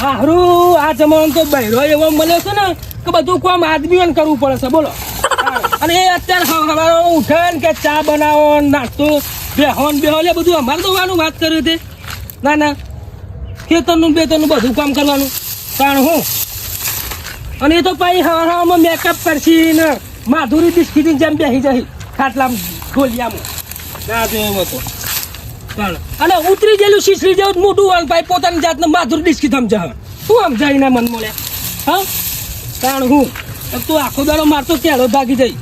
હારું આ જમાનો તો બહેરો એવો મળ્યો છે ને કે બધું કામ આદમીઓને કરવું પડે છે, બોલો. અને એ અત્યારે સવારે ઉઠે ને કે ચા બનાવો, નાસ્તો, બેહોન બેહો એ બધું અમારે તો વાનું વાત કર્યું તે ના ના, ખેતરનું બેતરનું બધું કામ કરવાનું. કારણ હું? અને એ તો પછી હવા હવામાં મેકઅપ કરશી ને માધુરી બિસ્કીટની જેમ બેસી જઈ ખાટલામાં, ઢોલિયામાં. ના જોયું હતો. પણ. અને ઉતરી ગયેલું શીશરી જેવું મોટું હોય ભાઈ પોતાની જાતને માધુર ડિસ્કી સમજા હવે શું સમજાય ના મન મળે હા? કારણ હું? તું આખો દાડો મારતો કેળો ભાગી જઈ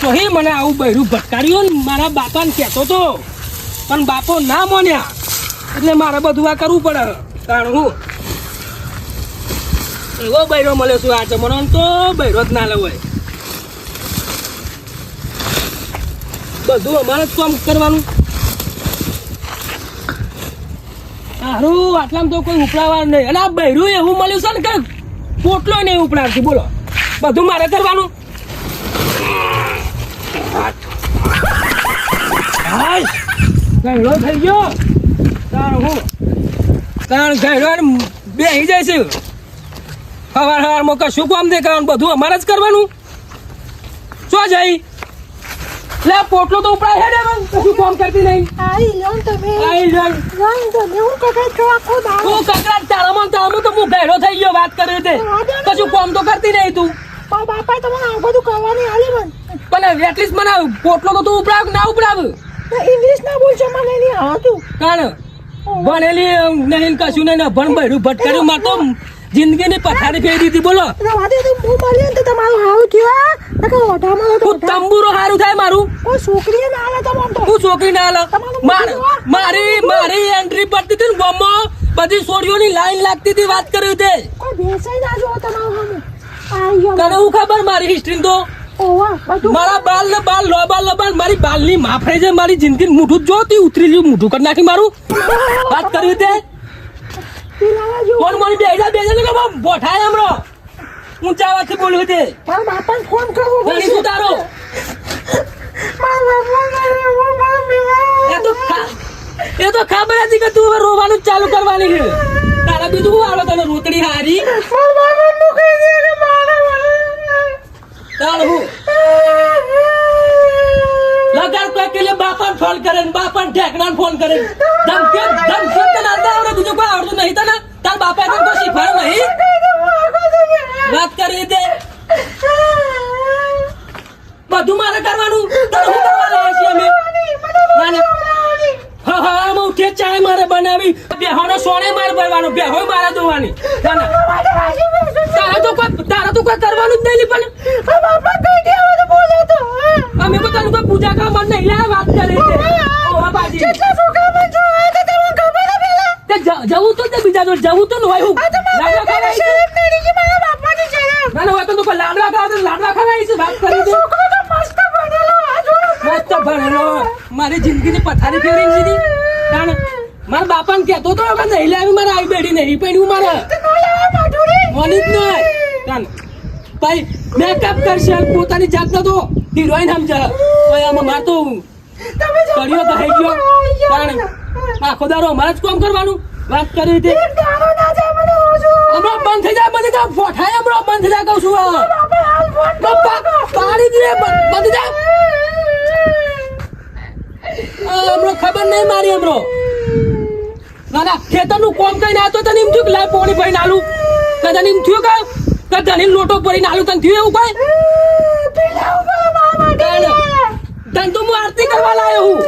તો હે મને આવું બહેરું ભટકાર્યું ને મારા બાપાને કહેતો તો. પણ બાપો ના મોન્યા. એટલે મારે બધું આ કરવું પડે. કારણ હું? એવો બૈરો મળ્યો છું આ જમાનો તો બૈરો જ ના લેવાય. બધું અમારે જ કામ કરવાનું. હારું આટલામાં તો કોઈ ઉપડાવવાનું નહીં. અને આ બૈરું એવું મળ્યું છે ને કંઈક, પોટલો નહીં ઉપડાવતી. બોલો, બધું મારે કરવાનું? ગયડો થઈ ગયો. તાણ હું? તાણ ગયડો બેસી જાય છે. સવાર સવારમાં કશું કામ નહીં કરવાનું, બધું અમારે જ કરવાનું. શું જઈ. લે પોટલો તો ઉપડા છે ને કશું કામ કરતી નહીં. આઈ લો તમે. આઈ જાય રંગ તમે હું કકડાટ છો આખો દાડો. તું કકડાટ તારામાં ને તારામાં તો હું ગયડો થઈ ગયો વાત કરે તે કશું કામ તો કરતી નહીં તું. પણ બાપા તમને આ બધું કરવાની આલી મન. પણ એટલીસ્ટ મને પોટલો તો તું ઉપડાવ ના ઉપડાવ ઇંગ્લિશ ના બોલશો મને નહીં આવતું કારણ ભણેલી નહીં કશું નહીં ને ભણ ભર્યું ભટકાર્યું. માર તો જિંદગીની પથારી ફેરી દીધી બોલો. ને તંબુરો સારું થાય મારું. ના હું છોકરી ના હાલ મારી મારી એન્ટ્રી પડતી હતી ને ગામમાં બધી છોડીઓની લાઈન લાગતી હતી વાત કરી તે ના તને હું ખબર મારી હિસ્ટ્રી તો? મારા બાલ ને બાલ લો બાલ લો બાલ મારી બાલની માફરે છે મારી જિંદગી મોઢું જોતી ઉતરી ગયું મૂઠું કરી નાખી મારું. વાત કરી તે કોણ મને બેજા બેજા ને કે બોઠાય હમરો ઊંચા અવાજથી બોલ્યું તે. મારા બાપાને ફોન કરવો ગણી શું તારો? મારા બાપા એ તો એ તો ખબર હતી કે તું રોવાનું ચાલુ કરવાની છે. તારા બીજું તને? રોતડી હારી? મારા બાપા મૂકી દે કે મારા તાળ હું લગાડ કોઈ કે લે બાપાને ફોન કરે ને બાપાને ઢેકણાને ફોન કરે. ધમકી ધમકી તને આલતા આવડે બીજું કોઈ આવડતું નહીં તને. તાર બાપા તને કોઈ શીખવાડ્યું નહીં. વાત કરી તે બધું મારે કરવાનું. તને હું કરવા લાવ્યા છીએ અમે. હા હા ચાય મારે બનાવી. બેહોનો સોને મારે ભરવાનો, બેહો મારે જોવાની ના. તારે તો કોઈ તારા તો કોઈ કરવાનું જ નહીં, પણ અમે બધા લોકો પૂજા કામ માટે નહીં વાત કરી છે. ઓ બાબાજી તે જવું તો તે બીજા જોડે જવું તો ન હોય હું. લાડવા ખાવા આવી છું. ના ના હોય તો તું કોઈ લાડવા ખાવા તો લાડવા ખાવા છું વાત કરી દે મસ્ત ભણેલો મારી જિંદગીની પથારી ફેરી દીધી. કારણ મારા બાપાને કહેતો તો હવે નહીં લાવી મારે આવી બેડી નહીં પડ્યું મારે? મોની જ નહીં. તાણ ભાઈ મેકઅપ કરશે પોતાની જાતનો તો હિરોઈન સમજા કોઈ આમાં માર તો કર્યો તો થઈ ગયો. તાણ આખો દારો અમારે જ કામ કરવાનું? વાત કરી હતી હમણાં બંધ થઈ જાય બંધ જાય ફોઠાય હમણાં બંધ થઈ જાય કહું છું પાડી દે બંધ જાય હમણાં ખબર નહીં મારી હમણાં ના ના ખેતરનું કોમ કઈ ના તો તને એમ થયું કે લાય પોણી ભરીને આલું? કદાચ એમ થયું કે કદાચ લોટો ભરીને આલું? તને થયું એવું કઈ? તને તો હું આરતી કરવા લાયો હું.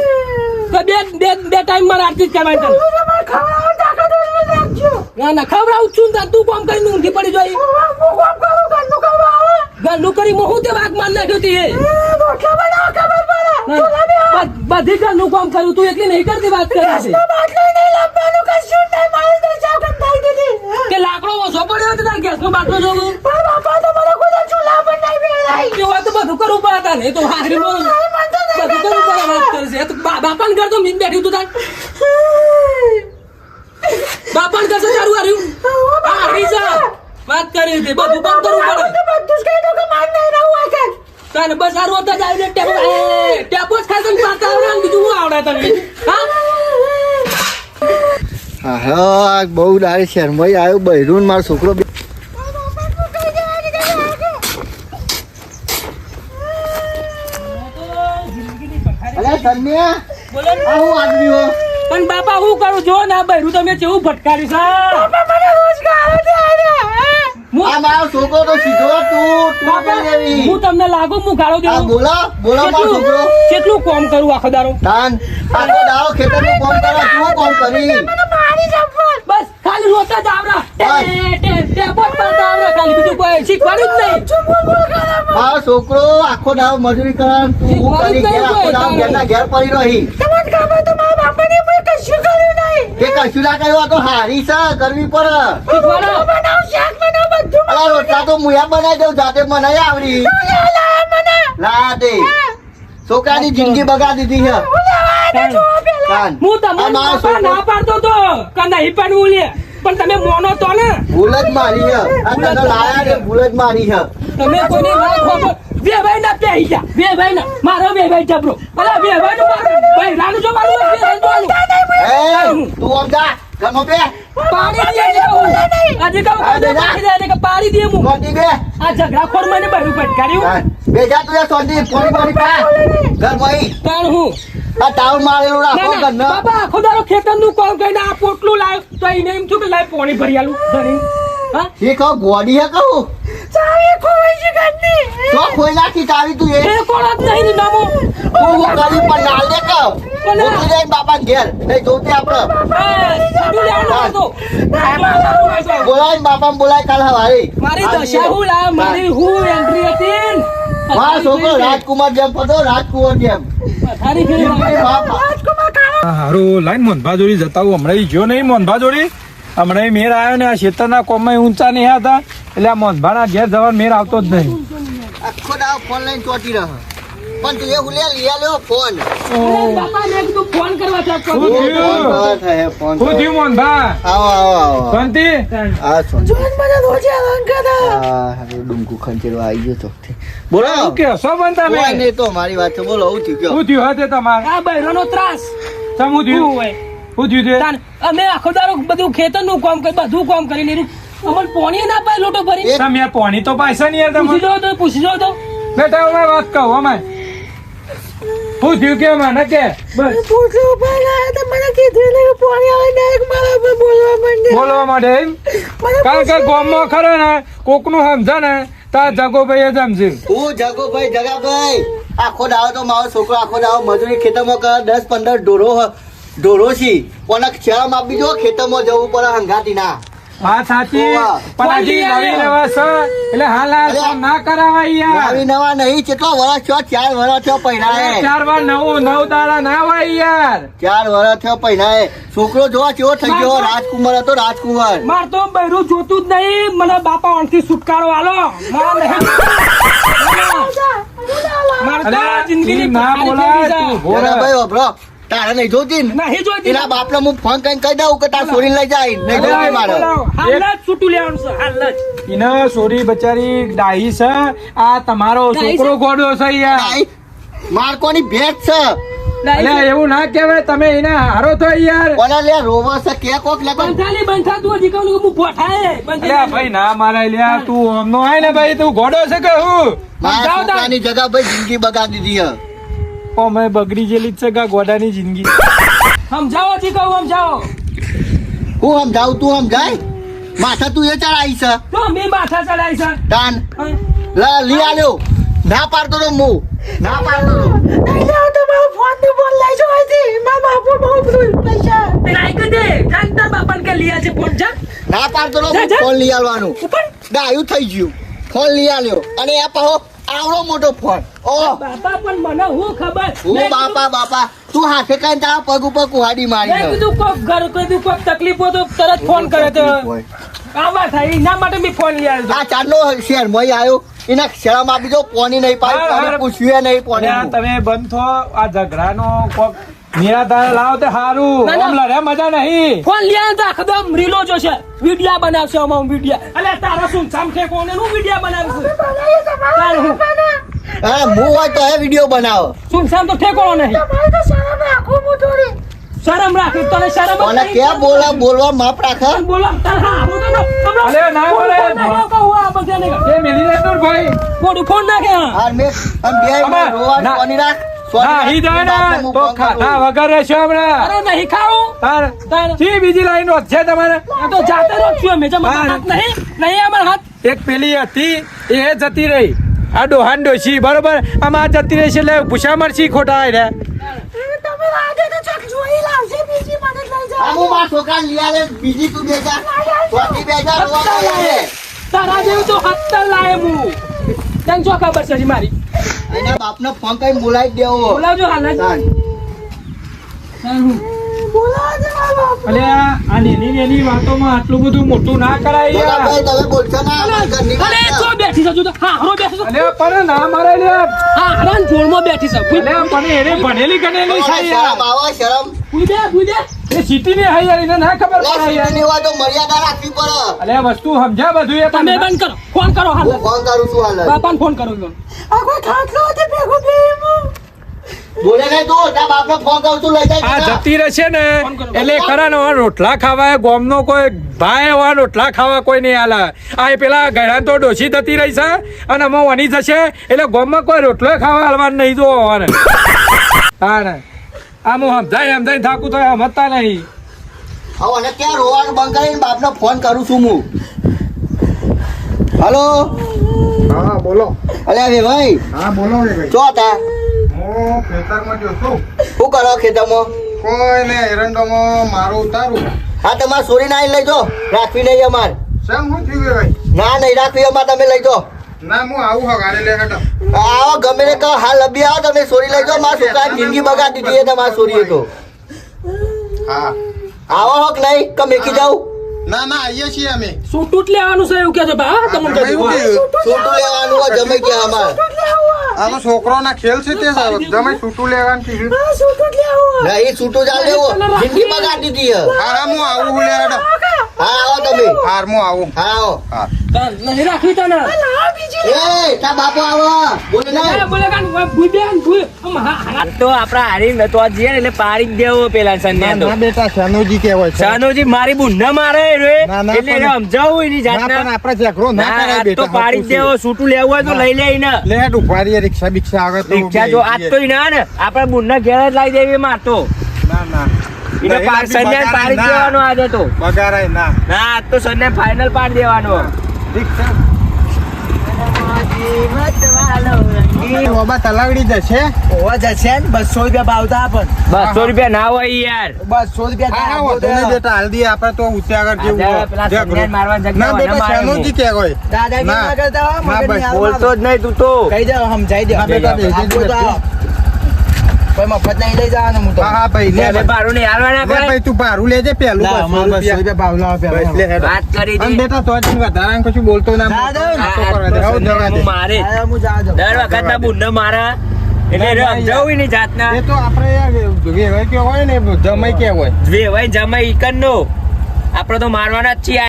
તો બે બે બે ટાઈમ મારે આરતી જ કરવાની તને ના ના ખવડાવું છું ને તું કોમ કરીને ઊંઘી પડી જોઈ. ઘરનું કરી હું? તે વાઘ માર નાખ્યો તી બધી ઘરનું કામ કર્યું. તું એટલી નહીં કરતી વાત કરે છે કે લાકડો ઓછો પડ્યો હતો તાર ગેસનો બાટલો જોવું. હોય તો બધું કરવું પડે તાર. તો હારી બોલ બધું કરવું પડે વાત કરે છે. એ તો બા- બાપાને ઘર તો મીન બેઠ્યું તું તાર. બાપાને ઘર તો તારું આવ્યું આ હારી વાત કરી હતી. બધું કામ કરવું પડે. તને બસ આ રોતા જાય. ને ટેપો એ, ટેપો જ ખાય તને પાકા આવડે બીજું શું આવડે તને? હા? હા હા બહુ દાડે શહેરમાં આવ્યો બહેરું ને મારો છોકરો આદમી હો. પણ બાપા હું કરું? જો ના બૈરું તમે કેવું ભટકાર્યું છે? આ મારો છોકરો તો સીધો તું તું લેવી. હું તમને લાગુ હું ગાળો આ દેવું બોલો બોલો મારો કેટલું છોકરો. કેટલું કોમ કરું આખો દારો તાન આખો દાડો ખેતરનું કોમ કરો શું કામ કરી? બસ ખાલી રોતા જ આવરા. ટે, ટે, ટે, બોલ. કરતા આવરા જ નહીં. મારો છોકરો આખો દાડો મજૂરી કરે ને તું હું આખો દાડો ઘેરના ઘેર પડી રહી. તે કશું ના કર્યું આ તો હારી છે કરવી પડે. શીખવાડો. અલા રોટલા તો મુયા બનાવી દઉં જાતે બનાવી આવડી. લા દે છોકરાની જિંદગી બગાડી દીધી છે. હું તમને ના પાડતો તો કે નહીં પાડવું લે. પણ તમે મોનો તો ને. ભૂલ જ મારી છે. આ તને લાયા ને ભૂલ જ મારી છે. તમે કોઈની વાત ખોટો બે ભાઈ ના પેહી ગયા. બે ભાઈ ના મારો બે ભાઈ જબરો. અલે બે ભાઈ નું મારું ભાઈ રાનું જો મારું બે ભાઈ જો એ તું આમ જા. કમો બે પાડી દે આજે કહું આજે કહું બેટા. દે કે પાડી દે મુ મોટી બે આ ઝઘડા ખોર મને બહેરું પટકાર્યું. બે જા તું સોંધી ફોન ફોન પા ઘર ઈ. તાણ હું? આ ટાઉન મારેલું રાખો કે ન બાપા આખો દારો ખેતરનું કામ કરીને આ પોટલું લાવ. તો એને એમ થયું કે લાવ પાણી ભરી આલું ધરીને. હા? એ કહો ગોડી હે કહું? તો ખોઈ નાખી ચાવી તું એ. એ કોણ જ નહીં ને નામો? તું હું કરી પણ ના. લે કહો જાય ઘેર. નહીં જોતે આપણે સાડું લેવાનું હતો. બોલાય બાપા બોલાય કાલ હવારે મારી દશા હું લા મારી હું. એન્ટ્રી હતી મારો છોકરો રાજકુમાર જેમ પતો રાજકુમાર જેમ. હારું લાઈન મોહનભા જોડી જતા હું હમણાં ગયો નહીં મોહનભા જોડી હમણાં મેર આવ્યો ને આ ખેતરના કોમમાં ઊંચા નહીં હતા. એટલે આ મોહનભાના ઘેર જવાનો મેર આવતો જ નહીં. આખો દાવ ફોન લઈને ચોટી રહ્યો. પણ તું એ હુલિયા લઈ આલ્યો ફોન બાપા મેં કીધું ફોન છે શું ફોન થયું? હા હું થયું ત્રાસ તે અમે આખો દારો બધું ખેતરનું કામ કરી બધું કામ કરીને અમને પોણી ના પાય લોટો ભરી તમે પોણી તો પાસે નહીં યાર પૂછી તમે જો તો, પૂછી જો તો બેટા, અમે વાત કહું, અમે થયું કે? મને કે બસ બોલવા માટે એમ? કારણ કે ગામમાં ખરો ને કોકનું સમજે ને તાર જગોભાઈ જ સમજે હું જગોભાઈ જગાભાઈ. આખો દાવો તો મારો છોકરો આખો દાવો મજૂરી ખેતરમાં કરે દસ પંદર ઢોરો ઢોરો છી કોને શરમ આપી જો ખેતરમાં જવું પડે હંગાતી ના વાત સાચી પણ હજી નવી નવા છે એટલે હાલ આ ના કરાવાય યાર આવી નવા નહીં કેટલો વર્ષ થયો ચાર વર્ષ થયો પહેરાએ ચાર વાર નવું નવ દાડા ના હોય યાર ચાર વર્ષ થયો પહેરાએ છોકરો જોવા કેવો થઈ ગયો રાજકુમાર હતો રાજકુમાર માર તો બૈરું જોતું જ નહીં મને બાપા અણથી છુટકારો આલો મારે જિંદગી ના બોલાય તારે નહીં જોતી ને? નહીં જોતી એના બાપને હું ફોન કરીને કહી દઉં કે તાર સોરી લઈ જાય નહીં જોતી મારે. હાલ જ છૂટું લેવાનું છે હાલ જ. ઈને સોરી બચારી ડાહી છે. આ તમારો છોકરો ગોડો છે યાર આઈ, માર કોની ભેટ છે? અલે એવું ના કહેવાય તમે એને હારો તો યાર. ઓલા લે રોવો છે કે કોક લે બંધાલી બંધા તું હજી કહું હું પોઠાય અલ્યા ભાઈ ના મારા લ્યા તું આમનો આય ને ભાઈ તું ગોડો છે કે હું? મારા સમજાવો જગા ભાઈ જિંદગી બગાડી દીધી હે બગડી જેલી જ છે કા ગોડાની જિંદગી. સમજાવો હજી કહું સમજાવો હું સમજાવું તું સમજાય માથા તું એ ચડાઈ છે. તો મે માથા ચડાઈ છે. હા? લા લી આલ્યો. ના પાડતો તો મુ. ના પાડતો તો પેલા એક દે. જાન તાર બાપાને કે લીયા છે ફોન જા. ના પાડતો તો જા, જા. ફોન લઈ આલવાનું. પણ ડાયું થઈ ગયું. ફોન લઈ આલ્યો. અને આ પાહો. આવડો મોટો ફોન. ઓ. બાપા પણ મને હું ખબર? હું બાપા બાપા તું હાથે કઈ તારા પગ ઉપર કુહાડી મારી મેં. કીધું કોક ઘર કીધું કોક તકલીફ હોય તો તરત ફોન કરે તો. આવા થાય એના માટે મેં ફોન લઈ આવ્યો આ ચાલો શેર મય આવ્યો. એના શરમ આપી દો પોની નહીં પાડી પૂછ્યું નહીં પોની તમે બંધ થો આ ઝઘડાનો કોક નિરાધાર લાવો તે હારું. આમ લડે મજા નહીં. ફોન લ્યા તા તો રીલો જો છે. વિડિયા બનાવશે અમારું વિડિયા. અલે તારા શું ચમકે કોને? નું વિડિયા બનાવશે તારે હું? હા હું હોય તો એ વિડિયો બનાવો. શું સામ તો ઠેકોળો નહીં. શરમ રાખ તને શરમ જ કે. બોલા બોલવા માપ રાખ? બોલા તારા હા તો અલે, ના બોલે. કહું આ એ મેલી તું ભાઈ. કોડ ફોન નાખે હા. હાર મેં બે રોવા ના. સોની રાખ? હમણાં. અરે નહીં ખાઉં તાર તાર જી બીજી લાઈન છે તમારે. આ તો જાતે રોજ છું નહીં નહીં અમારા હાથ. એક પેલી હતી એ જતી રહી. આ ડોહાન ડોશી બરોબર? આમાં જતી રહી છે એટલે ભૂસા મરસી ખોટા આય રે તમે લાગે તો ચક જોઈ લાવશે બીજી મને લઈ આ જાઓ. હું મારા છોકરાને લઈ બીજી તું બે જા. સોની બે રોવા હત્તા તારા જેવું તો હત્તર લાયે હું. તને શું ખબર છે મારી? એના બાપને ફોન કઈ બોલાવી દેવો બોલાવજો હાલ જ. તાન. બોલાવો છે મારો બાપ. અલે આ આ નેની નેની વાતોમાં આટલું બધું મોટું ના કરાય યાર. તમે બોલશો ના, બેઠી છે હા હરો બેઠી છે અલે પણ ના મારે લે હા હરાન જોડમાં બેઠી છે અલે પણ એને ભણેલી ગણેલી છે યાર બાવા શરમ. ભૂઈ દે એ સિટી ની હાઈ યાર ના ખબર પડે યાર. સિટીની વાતો મર્યાદા રાખવી પડે. અલે વસ્તુ સમજ્યા બધું એ તમે બંધ કરો. ફોન કરો હાલ. હું ફોન કરું છું હાલ. બાપાને ફોન કરો છો. આ કોઈ ખાટલો હતી ભેગું ભેગું. બોલે નહીં તું તારા બાપને ફોન કરું છું લઈ જાય આ જતી રહેશે ને એટલે ખરા ને રોટલા ખાવા ગોમનો કોઈ ભાઈ એવા રોટલા ખાવા કોઈ નહીં આલે. આ પેલા ગયડા તો ડોસી થતી રહી છે અને અમે વની જશે એટલે ગોમમાં કોઈ રોટલો ખાવા હાલવાનું નહીં જોવા હોવાને. હા ને. આમ હું સમજાય સમજાય થાકું તો સમજતા નહીં. હવે અને ક્યાં રોવાનું બંધ કરીને બાપને ફોન કરું છું હું. હલો? હા બોલો. અલ્યા રે ભાઈ. હા બોલો રે ભાઈ. ચો હતા? હું ખેતરમાં જો છું. શું કરો ખેતરમાં? કોઈ ને એરંડોમાં મારું ઉતારું. હા તમારે સોરી ના લઈ જો રાખવી નહીં અમાર. શું થયું ભાઈ? ના નહીં રાખવી અમાર તમે લઈ જો ના હું આવું હગારે લે હટો આવો ગમે તે કહો હાલ આવો તમે સોરી લઈ જો મારા છોકરા જિંદગી બગાડી દીધી છે તમારી તો. હા. આવો હોક નહીં? કે મેકી જાઉં ના ના આવીએ છીએ અમે. લેવાનું છે એવું કે છે બા તમને તમે એવું કીધું. કીધું? છૂટું લેવાનું. હોય જમે ગયા અમાર. આ તો છોકરોના ખેલ છે તે સાહેબ. તમે સૂટું લેવાનું કીધું આ લેવું? નહીં છૂટું ચાલ દેવો જિંદગી બગાડી દીધી હા હા હું આવું લે હટો હું આવો. હા. નહીં રાખવી તને. એ તા બાપો આવો. બોલે ના, બોલે કાન ભૂઈ બેન ને ભૂઈ. તો આપડા હારી તો જે એટલે પાડી જ દેવો પેલા સંન્યા તો. ના બેટા શાનુજી કહેવાય છે. સાનુજી મારી બુન મારે રે. ના, ના, એટલે એને સમજાવું એની ના પણ જાતના આપણે ઝઘડો ના ના કરાય બેટા તો પાડી જ દેવો છૂટું લેવું હોય તો લઈ લે ને લે હેડ ઊભા રિક્ષા બિક્ષા આવે તો રિક્ષા જો આજ તો ઈ ના ને આપણે બુન ના ઘેર જ લાવી દેવી મારતો ના ના. નહીં, પાડી દેવાનો આજે તો. બગારાય ના. ના આજ તો સંન્યા ફાઈનલ પાડી દેવાનો. ઠીક છે. બસો રૂપિયા ના હોય યાર. બસો હા વાંધો નહીં બેટા હાલ દઈએ તો ઊંચે આગળ જેવું આ હોય. પેલા ઝઘડો. સંન્યાને મારવા જગ્યા ના હોય, બેટા ના મારે શાનુજી કહેવાય ના. બોલતો જ નહીં તું તો ના બેટા બેસી જ નથી. હા હા ભાઈ લે હવે નહીં હાલવાના લે ભાઈ તું ભાડું લેજે પેલું બસો રૂપિયા. બસ લે હેડો. વાત કરી અને બેટા તો જ વધારાનું કશું બોલતો ના મારે. દર વખત ના બુન મારા. એટલે ના, ના, સમજાવું એની જાતના. એ તો આપણે વેવાય કે હોય ને જમાઈ કે હોય. વેવાય જમાઈ ઈકન નો. આપડે તો મારવાના જ છીએ.